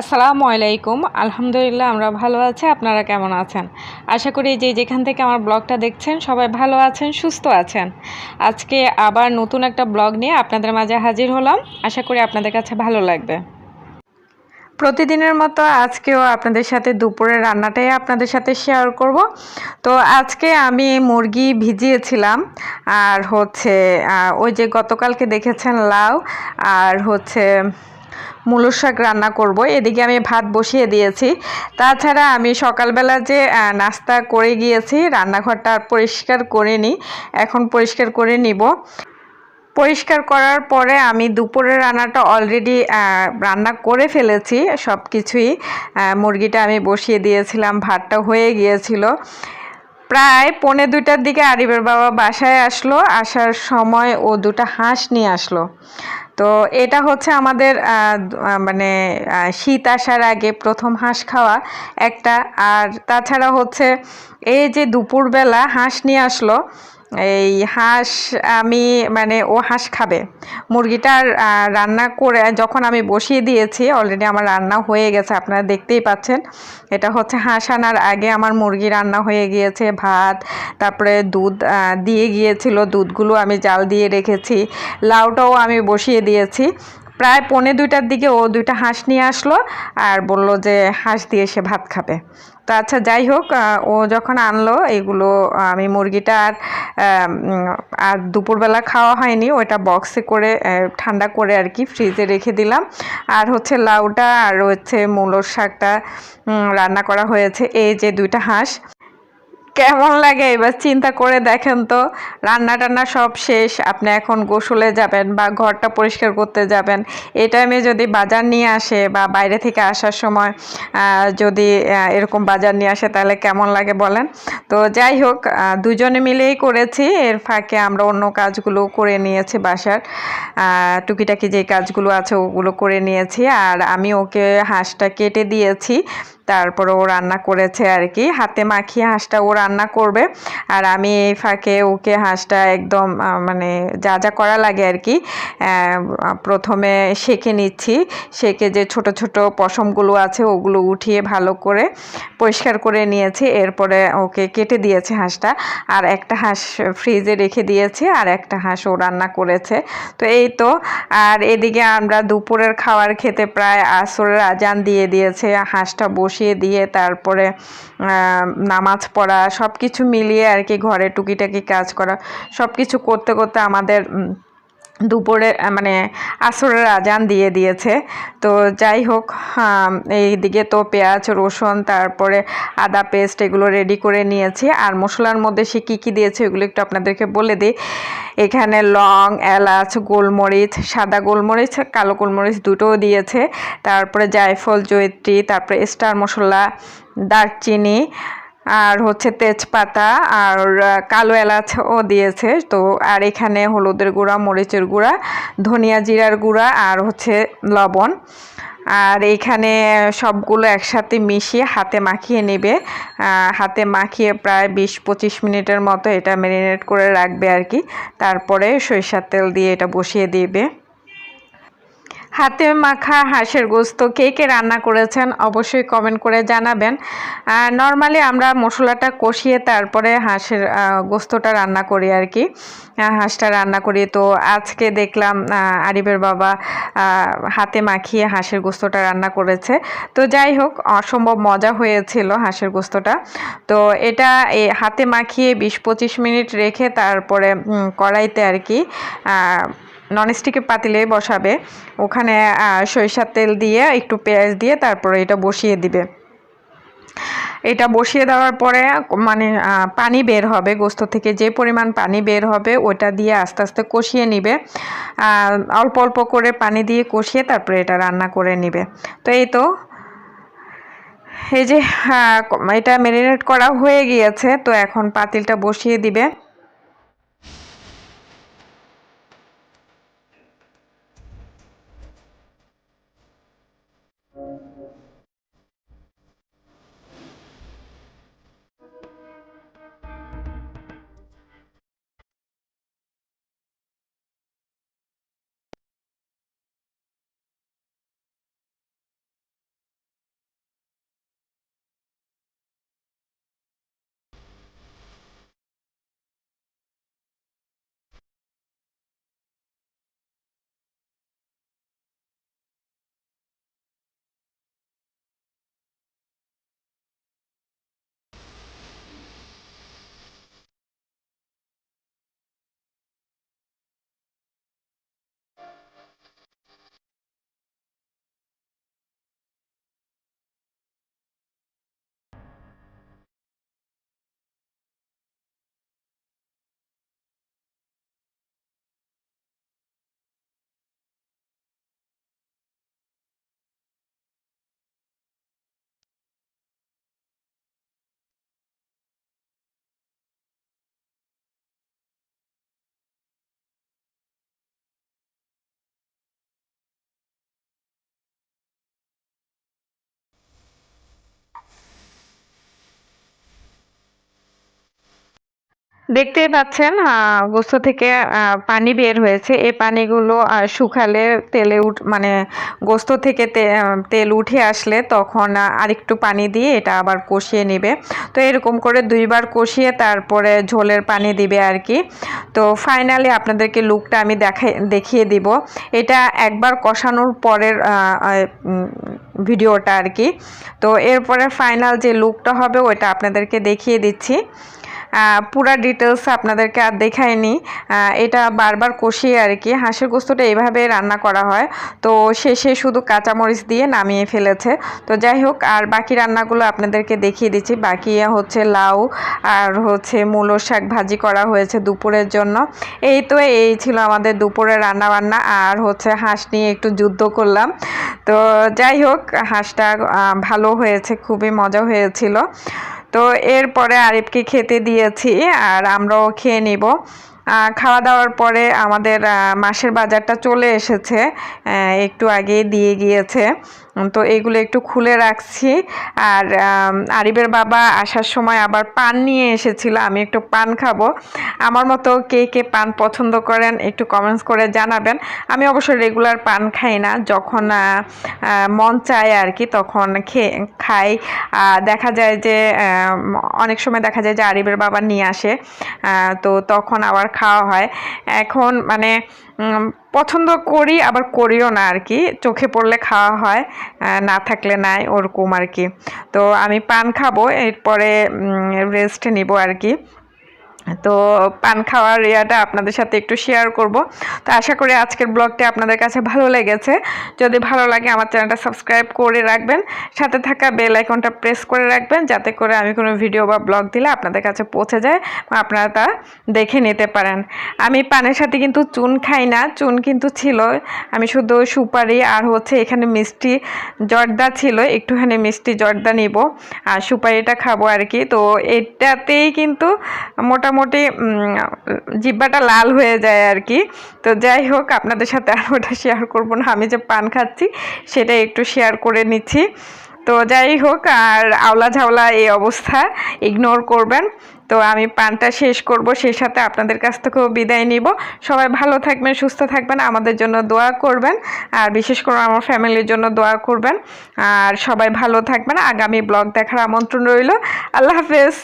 আসসালামু আলাইকুম। আলহামদুলিল্লাহ, আমরা ভালো আছি। আপনারা কেমন আছেন? আশা করি যে যেখান থেকে আমার ব্লগটা দেখছেন, সবাই ভালো আছেন, সুস্থ আছেন। আজকে আবার নতুন একটা ব্লগ নিয়ে আপনাদের মাঝে হাজির হলাম। আশা করি আপনাদের কাছে ভালো লাগবে। প্রতিদিনের মতো আজকেও আপনাদের সাথে দুপুরের রান্নাটাই আপনাদের সাথে শেয়ার করব। তো আজকে আমি মুরগি ভিজিয়েছিলাম, আর হচ্ছে ওই যে গতকালকে দেখেছেন লাউ, আর হচ্ছে মূলো শাক রান্না করব। এদিকে আমি ভাত বসিয়ে দিয়েছি। তাছাড়া আমি সকালবেলা যে নাস্তা করে গিয়েছি, রান্নাঘরটা পরিষ্কার করে নিই এখন পরিষ্কার করে নিব। পরিষ্কার করার পরে আমি দুপুরের রান্নাটা অলরেডি রান্না করে ফেলেছি সব কিছুই মুরগিটা আমি বসিয়ে দিয়েছিলাম, ভাতটা হয়ে গিয়েছিল। প্রায় পৌনে দুইটার দিকে আরিবের বাবা বাসায় আসলো। আসার সময় ও দুটা হাঁস নিয়ে আসলো। তো এটা হচ্ছে আমাদের মানে শীত আসার আগে প্রথম হাঁস খাওয়া একটা। আর তাছাড়া হচ্ছে এই যে দুপুরবেলা হাঁস নিয়ে আসলো এই হাঁস আমি মানে ও হাঁস খাবে। মুরগিটার রান্না করে, যখন আমি বসিয়ে দিয়েছি অলরেডি আমার রান্না হয়ে গেছে, আপনারা দেখতেই পাচ্ছেন। এটা হচ্ছে হাঁস আনার আগে আমার মুরগি রান্না হয়ে গিয়েছে, ভাত, তারপরে দুধ দিয়ে গিয়েছিল, দুধগুলো আমি জাল দিয়ে রেখেছি। লাউটাও আমি বসিয়ে দিয়েছি। প্রায় পৌনে দুইটার দিকে ও দুইটা হাঁস নিয়ে আসলো আর বলল যে হাঁস দিয়ে সে ভাত খাবে। তো আচ্ছা যাই হোক ও যখন আনলো, এগুলো, আমি মুরগিটা আর আর দুপুরবেলা খাওয়া হয়নি, ওইটা বক্সে করে ঠান্ডা করে আর কি ফ্রিজে রেখে দিলাম। আর হচ্ছে লাউটা আর হচ্ছে মূলোর শাকটা রান্না করা হয়েছে। এই যে দুইটা হাঁস কেমন লাগে? এবার চিন্তা করে দেখেন তো। রান্না টান্না সব শেষ। আপনি এখন গোসলে যাবেন বা ঘরটা পরিষ্কার করতে যাবেন। এই টাইমে যদি বাজার নিয়ে আসে বা বাইরে থেকে আসার সময় যদি এরকম বাজার নিয়ে আসে, তাহলে কেমন লাগে বলেন? তো যাই হোক দুজনে মিলেই করেছি। এর ফাঁকে আমরা অন্য কাজগুলো করে নিয়েছি বাসার। টুকিটাকি যে কাজগুলো আছে, ওগুলো করে নিয়েছি। আর আমি ওকে হাঁসটা কেটে দিয়েছি। তারপরে ও রান্না করেছে আর কি হাতে মাখিয়ে হাঁসটা ও রান্না করবে। আর আমি এই ফাঁকে ওকে হাঁসটা একদম মানে যা যা করা লাগে আর কি প্রথমে সেঁকে নিচ্ছি। সেঁকে যে ছোট ছোট পশমগুলো আছে ওগুলো উঠিয়ে ভালো করে পরিষ্কার করে নিয়েছি। এরপরে ওকে কেটে দিয়েছে হাঁসটা। আর একটা হাঁস ফ্রিজে রেখে দিয়েছি আর একটা হাঁস ও রান্না করেছে। তো এই তো। আর এদিকে আমরা দুপুরের খাবার খেতে প্রায় আসরের আজান দিয়ে দিয়েছে। হাঁসটা বসিয়ে দিয়ে তারপরে নামাজ পড়া সব কিছু মিলিয়ে আর কি ঘরে টুকিটাকি কাজ করা সব কিছু করতে করতে আমাদের দুপুরে মানে আসরের আজান দিয়ে দিয়েছে। তো যাই হোক এই দিকে তো পেঁয়াজ, রসুন, তারপরে আদা পেস্ট এগুলো রেডি করে নিয়েছি। আর মশলার মধ্যে সে কী কী দিয়েছে এগুলো একটু আপনাদেরকে বলে দিই। এখানে লং, এলাচ, গোলমরিচ, সাদা গোলমরিচ, কালো গোলমরিচ দুটোও দিয়েছে। তারপরে জায়ফল, জয়ত্রী, তারপরে স্টার মশলা, দারচিনি আর হচ্ছে তেজপাতা আর কালো এলাচও দিয়েছে। তো, আর এখানে হলুদের গুঁড়া, মরিচের গুঁড়া, ধনিয়া জিরার গুঁড়া আর হচ্ছে লবণ। আর এইখানে সবগুলো একসাথে মিশিয়ে হাতে মাখিয়ে নেবে। হাতে মাখিয়ে প্রায় বিশ পঁচিশ মিনিটের মতো এটা ম্যারিনেট করে রাখবে আর কি। তারপরে সরিষার তেল দিয়ে এটা বসিয়ে দিবে। হাতে মাখা হাঁসের গোস্ত কে কে রান্না করেছেন অবশ্যই কমেন্ট করে জানাবেন। নর্মালি আমরা মশলাটা কষিয়ে তারপরে হাঁসের গোস্তটা রান্না করি আর কি। হাঁসটা রান্না করি। তো আজকে দেখলাম আরিবের বাবা হাতে মাখিয়ে হাঁসের গোস্তটা রান্না করেছে। তো যাই হোক, অসম্ভব মজা হয়েছিল হাঁসের গোস্তটা। তো এটা হাতে মাখিয়ে বিশ পঁচিশ মিনিট রেখে তারপরে কড়াইতে আর কি ননস্টিকের পাতিলে বসাবে। ওখানে সরিষার তেল দিয়ে, একটু পেঁয়াজ দিয়ে তারপরে এটা বসিয়ে দিবে। এটা বসিয়ে দেওয়ার পরে মানে পানি বের হবে। গোস্ত থেকে যে পরিমাণ পানি বের হবে, ওটা দিয়ে আস্তে আস্তে কষিয়ে নিবে। অল্প অল্প করে পানি দিয়ে কষিয়ে তারপরে এটা রান্না করে নিবে। তো এই তো। এই যে এটা ম্যারিনেট করা হয়ে গিয়েছে, তো এখন পাতিলটা বসিয়ে দিবে। দেখতেই পাচ্ছেন গোস্ত থেকে পানি বের হয়েছে। এই পানিগুলো শুকালে তেলে উঠ মানে গোস্ত থেকে তেল উঠে আসলে তখন আরেকটু পানি দিয়ে এটা আবার কষিয়ে নেবে। তো এরকম করে দুইবার কষিয়ে তারপরে ঝোলের পানি দিবে আর কি। তো ফাইনালি আপনাদেরকে লুকটা আমি দেখাই, দেখিয়ে দিব। এটা একবার কষানোর পরের ভিডিওটা আর কি। তো এরপরে ফাইনাল যে লুকটা হবে, ওইটা আপনাদেরকে দেখিয়ে দিচ্ছি। পুরা ডিটেলস আপনাদেরকে আর দেখাইনি। আহ, এটা বারবার কষিয়ে আর কি। হাঁসের গোস্তটা এইভাবে রান্না করা হয়। তো শেষে শুধু কাঁচামরিচ দিয়ে নামিয়ে ফেলেছে। তো যাই হোক আর বাকি রান্নাগুলো আপনাদেরকে দেখিয়ে দিচ্ছি। বাকি হচ্ছে লাউ আর হচ্ছে মূলো শাক ভাজি করা হয়েছে দুপুরের জন্য। এই তো এই ছিল আমাদের দুপুরের রান্না বান্না আর হচ্ছে হাঁস নিয়ে একটু যুদ্ধ করলাম। তো যাই হোক হাঁসটা ভালো হয়েছে খুবই মজা হয়েছিল। তো এরপরে আরিফকে খেতে দিয়েছি আর আমরাও খেয়ে নিব। খাওয়া দাওয়ার পরে আমাদের মাসের বাজারটা চলে এসেছে। একটু আগে দিয়ে গিয়েছে। তো এগুলো একটু খুলে রাখছি। আর আরিবের বাবা আসার সময় আবার পান নিয়ে এসেছিল, আমি একটু পান খাব। আমার মতো কে কে পান পছন্দ করেন একটু কমেন্টস করে জানাবেন। আমি অবশ্য রেগুলার পান খাই না, যখন মন চায় আর কি, তখন খেয়ে, খাই। দেখা যায় যে অনেক সময় দেখা যায় যে আরিবের বাবা নিয়ে আসে তো তখন আবার খাওয়া হয়। এখন মানে পছন্দ করি, আবার করিও না আর কি। চোখে পড়লে খাওয়া হয় না থাকলে নাই, ওরকম আর কি। তো আমি পান খাব, এরপরে রেস্ট নিব আর কি। তো পান খাওয়ার ইয়াটা আপনাদের সাথে একটু শেয়ার করব। তো আশা করি আজকের ব্লগটি আপনাদের কাছে ভালো লেগেছে। যদি ভালো লাগে আমার চ্যানেলটা সাবস্ক্রাইব করে রাখবেন, সাথে থাকা বেল আইকনটা প্রেস করে রাখবেন, যাতে করে আমি কোনো ভিডিও বা ব্লগ দিলে আপনাদের কাছে পৌঁছে যায় বা আপনারা তা দেখে নিতে পারেন। আমি পানের সাথে কিন্তু চুন খাই না, চুন কিন্তু ছিল। আমি শুধু সুপারি আর হচ্ছে এখানে মিষ্টি জর্দা ছিল, একটুখানি মিষ্টি জর্দা নিব। আর সুপারিটা খাব আর কি তো এটাতেই কিন্তু মোটামুটি উম, জিব্বাটা লাল হয়ে যায় আর কি। তো যাই হোক আপনাদের সাথে আর ওটা শেয়ার করব না। আমি যে পান খাচ্ছি সেটা একটু শেয়ার করে নিচ্ছি। তো যাই হোক আর আওলা ঝাওলা এই অবস্থা ইগনোর করবেন। তো আমি পানটা শেষ করব সেই সাথে আপনাদের কাছ থেকেও বিদায় নিব। সবাই ভালো থাকবেন সুস্থ থাকবেন আমাদের জন্য দোয়া করবেন। আর বিশেষ করে আমার ফ্যামিলির জন্য দোয়া করবেন। আর সবাই ভালো থাকবেন। আগামী ব্লগ দেখার আমন্ত্রণ রইল। আল্লাহ হাফেজ।